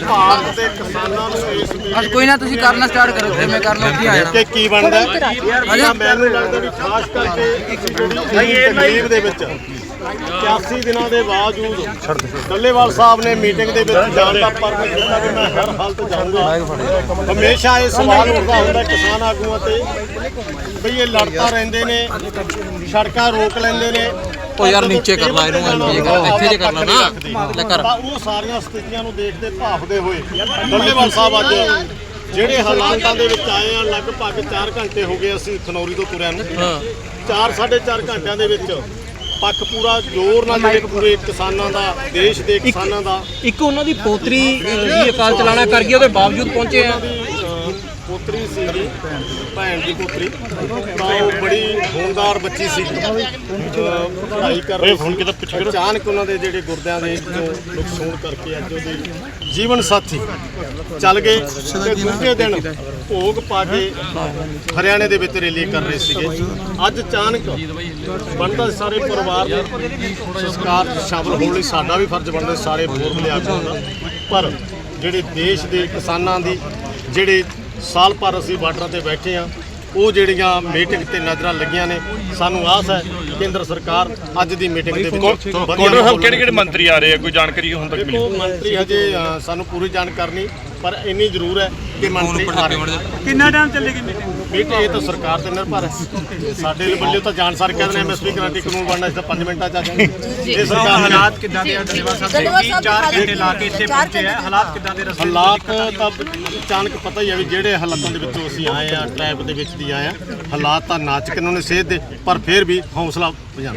ਭਾਰਤ ਦੇ ਕਿਸਾਨਾਂ ਨੂੰ ਇਸ ਵੇਲੇ ਕੋਈ ਨਾ ਤੁਸੀਂ ਕਰਨਾ ਸਟਾਰਟ ਕਰੋ ਫਿਰ ਮੈਂ ਕਰਨਾ ਕੀ ਆ ਦੇਖ ਜਾਣਾ ਕੇ ਕੀ ਬਣਦਾ ਯਾਰ ਮੈਨੂੰ ਲੱਗਦਾ ਵੀ ਖਾਸ ਕਰਕੇ ਇੱਕ ਜਿਹੜੀ ਤਕਲੀਫ ਦੇ ਵਿੱਚ 81 ਦਿਨਾਂ ਦੇ ਬਾਵਜੂਦ ਡੱਲੇਵਾਲ ਸਾਹਿਬ ਨੇ ਮੀਟਿੰਗ ਦੇ ਵਿੱਚ ਜਾਣ ਦਾ ਪਰਮਿਟ ਦਿੱਤਾ ਕਿ ਮੈਂ ਹਰ ਹਾਲਤ ਜਾਊਂਗਾ। ਹਮੇਸ਼ਾ ਇਹ ਸਵਾਲ ਉੱਠਦਾ ਹੁੰਦਾ ਕਿਸਾਨ ਆਗੂਆਂ ਤੇ ਬਈ ਇਹ ਲੜਤਾ ਰਹਿੰਦੇ ਨੇ ਸੜਕਾਂ ਰੋਕ ਲੈਂਦੇ ਨੇ ਉਹ ਯਾਰ ਨੀਚੇ ਕਰ ਲਾ ਇਹਨੂੰ, ਜੇ ਕਰ- ਇੱਥੇ ਜੇ ਕਰ ਲਾ ਨਾ। ਲੈ ਕਰ। ਤਾਂ ਉਹ ਸਾਰੀਆਂ ਸਥਿਤੀਆਂ ਨੂੰ ਦੇਖਦੇ ਭਾਫਦੇ ਹੋਏ। ਡੱਲੇਵਾਲ ਸਾਹਿਬ ਅੱਜ। ਜਿਹੜੇ ਹਾਲਾਤਾਂ ਦੇ ਵਿੱਚ ਆਏ ਆ ਲਗਭਗ 4 ਘੰਟੇ ਹੋ ਗਏ ਅਸੀਂ ਖਨੌਰੀ ਤੋਂ ਤੁਰਿਆ ਨੂੰ। ਹਾਂ। 4 4.5 ਘੰਟਿਆਂ ਦੇ ਵਿੱਚ ਪੱਖ ਪੂਰਾ ਜ਼ੋਰ ਨਾਲ ਜਿਹੜੇ ਪੂਰੇ ਕਿਸਾਨਾਂ ਦਾ ਦੇਸ਼ ਦੇ ਕਿਸਾਨਾਂ ਦਾ। ਇੱਕ ਉਹਨਾਂ ਦੀ ਪੋਤਰੀ ਜੀ ਅਕਾਲ ਚਲਾਣਾ ਕਰ ਗਈ ਉਹਦੇ ਬਾਵਜੂਦ ਪਹੁੰਚੇ ਆ। ਪੋਤਰੀ ਸੀ ਜੀ ਭੈਣ ਦੀ ਪੋਤਰੀ। ਤਾਂ ਉਹ ਬੜੀ ਹੋਣਦਾਰ ਬੱਚੀ ਸੀ। ਪੜ੍ਹਾਈ ਕਰ ਰਹੀ ਫੋਨ ਕਿਤੇ ਪਿੱਛੇ ਅਚਾਨਕ ਉਹਨਾਂ ਦੇ ਜਿਹੜੇ ਗੁਰਦਿਆਂ ਦੇ ਨੁਕਸਾਨ ਕਰਕੇ ਅੱਜ ਉਹਦੇ ਜੀਵਨ ਸਾਥੀ ਚੱਲ ਗਏ ਤੇ ਦੂਜੇ ਦਿਨ ਭੋਗ ਪਾ ਕੇ ਹਰਿਆਣੇ ਦੇ ਵਿੱਚ ਰੈਲੀ ਕਰ ਰਹੇ ਸੀਗੇ। ਅੱਜ ਅਚਾਨਕ ਬਣਦਾ ਸਾਰੇ ਪਰਿਵਾਰ ਦੇ ਸੰਸਕਾਰ ਸ਼ਾਮਲ ਹੋਣ ਲਈ ਸਾਡਾ ਵੀ ਫਰਜ਼ ਬਣਦਾ ਸਾਰੇ ਬੋਰ ਲਿਆ ਪਰ ਜਿਹੜੇ ਦੇਸ਼ ਦੇ ਕਿਸਾਨਾਂ ਦੀ ਜਿਹੜੇ ਸਾਲ ਭਰ ਅਸੀਂ ਬਾਰਡਰਾਂ ਤੇ ਬੈਠੇ ਆ ਉਹ ਜਿਹੜੀਆਂ ਮੀਟਿੰਗ ਤੇ ਨਜ਼ਰਾਂ ਲੱਗੀਆਂ ਨੇ, ਸਾਨੂੰ ਆਸ ਹੈ ਕੇਂਦਰ ਸਰਕਾਰ ਅੱਜ ਦੀ ਮੀਟਿੰਗ ਦੇ ਵਿੱਚ ਕੋਡਰ ਸਾਹਿਬ ਕਿਹੜੇ ਕਿਹੜੇ ਮੰਤਰੀ ਆ ਰਹੇ ਆ? ਕੋਈ ਜਾਣਕਾਰੀ ਹੁਣ ਤੱਕ ਮਿਲੀ? ਦੇਖੋ ਮੰਤਰੀ ਹਜੇ ਸਾਨੂੰ ਪੂਰੀ ਜਾਣਕਾਰੀ ਨਹੀਂ ਪਰ ਇੰਨੀ ਜ਼ਰੂਰ ਹੈ ਕਿ ਮੰਤਰੀ ਆ ਰਹੇ। ਕਿੰਨਾ ਟਾਈਮ ਚੱਲੇਗੀ ਮੀਟਿੰਗ ਮੀਟਿੰਗ ਇਹ ਤਾਂ ਸਰਕਾਰ ਤੇ ਨਿਰਭਰ ਹੈ। ਸਾਡੇ ਵੱਲੋਂ ਤਾਂ ਜਾਣ ਸਾਰ ਕਹਿੰਦੇ ਨੇ ਐਮਐਸਪੀ ਗਾਰੰਟੀ ਕਾਨੂੰਨ ਬਣਨਾ ਇਸ ਤਾਂ 5 ਮਿੰਟਾਂ ਚ ਆ ਜਾਣਗੇ ਇਹ ਸਰਕਾਰ ਹਾਲਾਤ ਕਿੱਦਾਂ ਦੇ ਆ? ਡਲੇਵਾ ਸਾਹਿਬ। ਦੇ 4 ਘੰਟੇ ਲਾ ਕੇ ਇੱਥੇ ਪਹੁੰਚੇ ਆ। ਹਾਲਾਤ ਕਿੱਦਾਂ ਦੇ ਰਸਤੇ ਹਾਲਾਤ ਤਾਂ ਅਚਾਨਕ ਪਤਾ ਹੀ ਹੈ ਵੀ ਜਿਹੜੇ ਹਾਲਾਤਾਂ ਦੇ ਵਿੱਚੋਂ ਅਸੀਂ ਆਏ ਆ ਟ੍ਰੈਫਿਕ ਦੇ ਵਿੱਚ ਦੀ ਆਏ ਆ। ਹਾਲਾਤ ਤਾਂ ਨਾਚਕ ਨੇ ਸੇਧ ਦੇ ਪਰ ਫਿਰ ਵੀ ਹੌਸਲਾ 不想